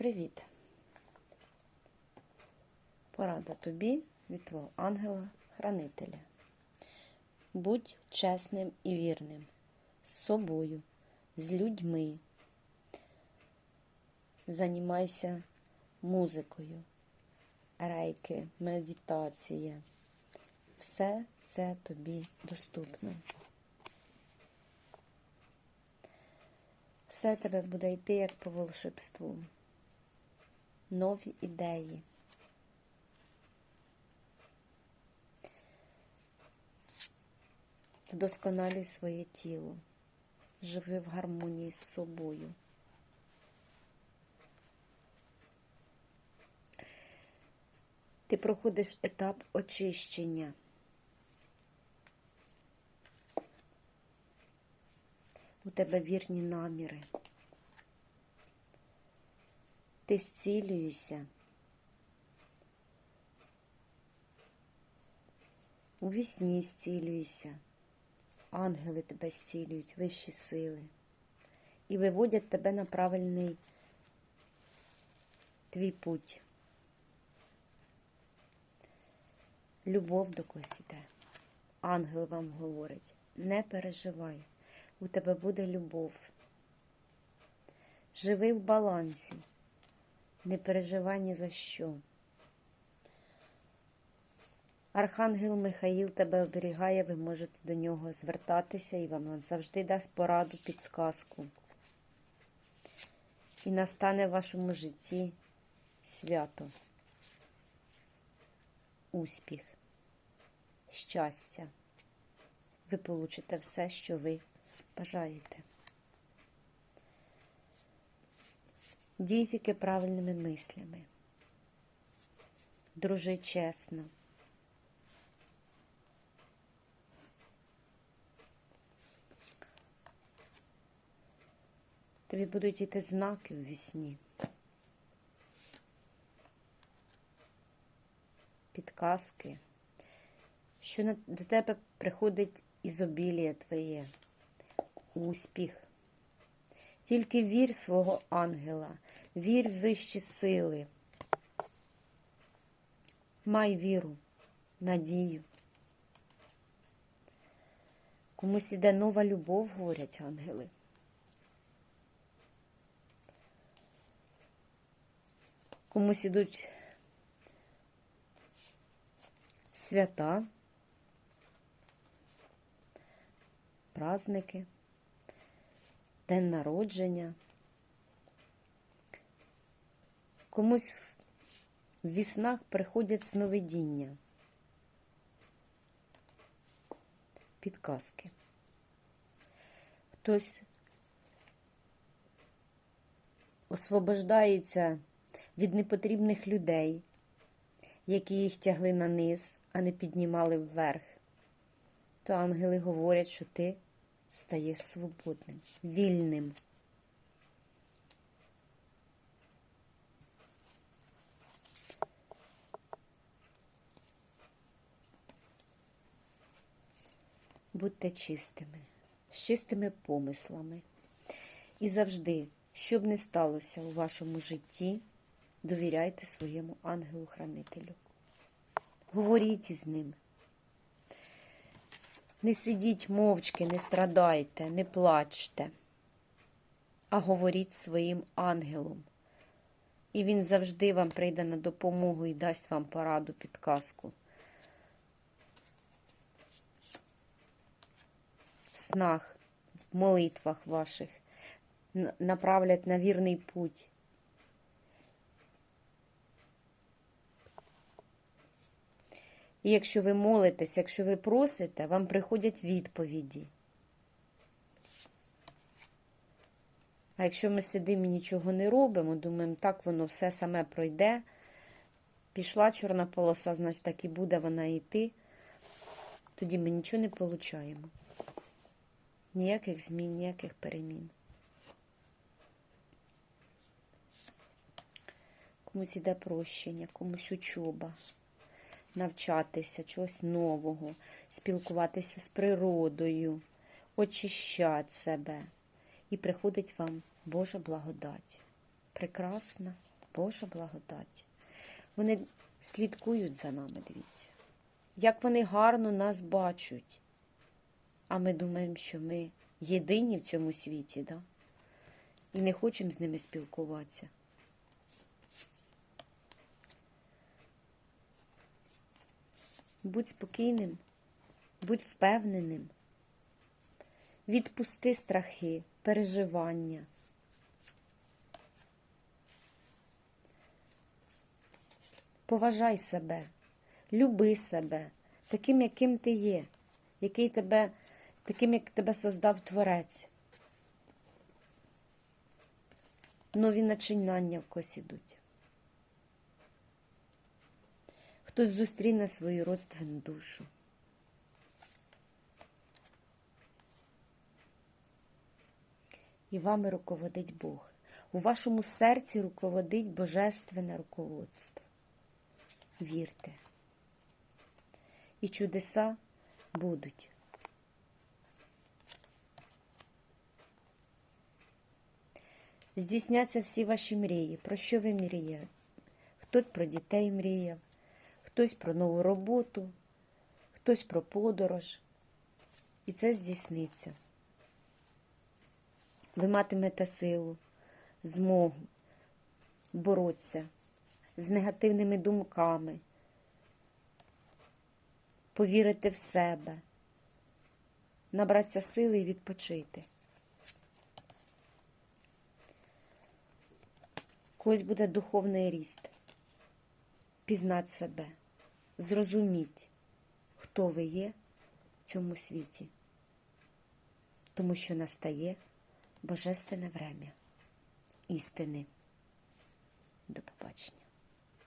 Привіт! Порада тобі від твого ангела-хранителя. Будь чесним і вірним з собою, з людьми. Займайся музикою, рейки, медитація. Все це тобі доступно. Все тебе буде йти як по волшебству. Нові ідеї. Вдосконалюй своє тіло. Живи в гармонії з собою. Ти проходиш етап очищення. У тебе вірні наміри. Ти зцілюєшся. У вісні зцілюєшся. Ангели тебе зцілюють, вищі сили. І виводять тебе на правильний твій путь. Любов до когось іде. Ангел вам говорить, не переживай, у тебе буде любов. Живи в балансі, не переживай ні за що. Архангел Михаїл тебе оберігає, ви можете до нього звертатися і вам завжди дасть пораду, підсказку. І настане в вашому житті свято, успіх, щастя. Ви получите все, що ви бажаєте. Дій правильними мислями. Дружи чесно. Тобі будуть йти знаки у вісні. Підказки, що до тебе приходить ізобілія твоє, успіх. Тільки вір свого ангела, вір в вищі сили. Май віру, надію. Комусь іде нова любов, говорять ангели. Комусь ідуть свята, праздники, день народження. Комусь в віснах приходять сновидіння, підказки. Хтось освобождається від непотрібних людей, які їх тягли на низ, а не піднімали вверх, то ангели говорять, що ти стаєш свободним, вільним. Будьте чистими, з чистими помислами. І завжди, що б не сталося у вашому житті, довіряйте своєму ангелу-хранителю. Говоріть із ним. Не сидіть мовчки, не страдайте, не плачте, а говоріть своїм ангелом. І він завжди вам прийде на допомогу і дасть вам пораду, підказку. В снах, в молитвах ваших направлять на вірний путь. І якщо ви молитесь, якщо ви просите, вам приходять відповіді. А якщо ми сидимо і нічого не робимо, думаємо, так воно все саме пройде, пішла чорна полоса, значить так і буде вона йти, тоді ми нічого не получаємо. Ніяких змін, ніяких перемін. Комусь іде прощення, комусь учоба, навчатися чогось нового, спілкуватися з природою, очищати себе. І приходить вам Божа благодать. Прекрасна Божа благодать. Вони слідкують за нами, дивіться. Як вони гарно нас бачать. А ми думаємо, що ми єдині в цьому світі, да? і не хочемо з ними спілкуватися. Будь спокійним, будь впевненим, відпусти страхи, переживання. Поважай себе, люби себе, таким, яким ти є, який тебе, таким, як тебе создав Творець. Нові начинання в когось ідуть. Хтось зустріне свою родственну душу. І вами руководить Бог. У вашому серці руководить божественне руководство. Вірте. І чудеса будуть. Здійсняться всі ваші мрії. Про що ви мріяли? Хтось про дітей мріяв, хтось про нову роботу, хтось про подорож. І це здійсниться. Ви матимете силу, змогу боротися з негативними думками, повірити в себе, набратися сили і відпочити. Когось буде духовний ріст, пізнати себе, зрозуміть, хто ви є в цьому світі, тому що настає божественне врем'я істини. До побачення.